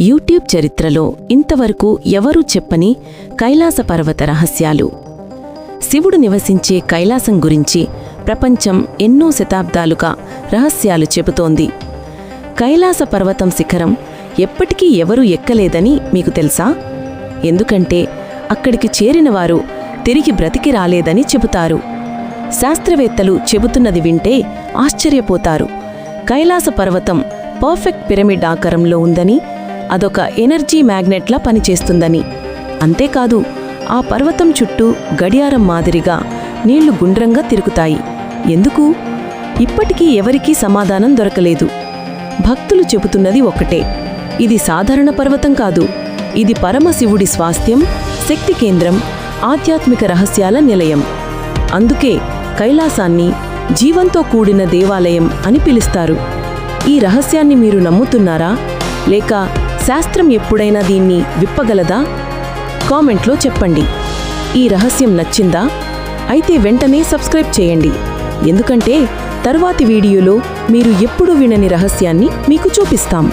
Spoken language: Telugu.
యూట్యూబ్ చరిత్రలో ఇంతవరకు ఎవరూ చెప్పని కైలాస పర్వత రహస్యాలు. శివుడు నివసించే కైలాసం గురించి ప్రపంచం ఎన్నో శతాబ్దాలుగా రహస్యాలు చెబుతోంది. కైలాస పర్వతం శిఖరం ఎప్పటికీ ఎవరూ ఎక్కలేదని మీకు తెలుసా? ఎందుకంటే అక్కడికి చేరినవారు తిరిగి బ్రతికి రాలేదని చెబుతారు. శాస్త్రవేత్తలు చెబుతున్నది వింటే ఆశ్చర్యపోతారు. కైలాస పర్వతం పర్ఫెక్ట్ పిరమిడ్ ఆకారంలో ఉందని అదొక ఎనర్జీ మ్యాగ్నెట్లా పనిచేస్తుందని. అంతేకాదు ఆ పర్వతం చుట్టూ గడియారం మాదిరిగా నీళ్ళు గుండ్రంగా తిరుగుతాయి. ఎందుకు? ఇప్పటికీ ఎవరికీ సమాధానం దొరకలేదు. భక్తులు చెబుతున్నది ఒక్కటే. ఇది సాధారణ పర్వతం కాదు. ఇది పరమశివుడి స్వాస్థ్యం శక్తి కేంద్రం ఆధ్యాత్మిక రహస్యాల నిలయం. అందుకే కైలాసాన్ని జీవంతో కూడిన దేవాలయం అని పిలుస్తారు. ఈ రహస్యాన్ని మీరు నమ్ముతున్నారా? లేక శాస్త్రం ఎప్పుడైనా దీన్ని విప్పగలదా? కామెంట్లో చెప్పండి. ఈ రహస్యం నచ్చిందా? అయితే వెంటనే సబ్స్క్రైబ్ చేయండి. ఎందుకంటే తర్వాతి వీడియోలో మీరు ఎప్పుడు వినని రహస్యాన్ని మీకు చూపిస్తాం.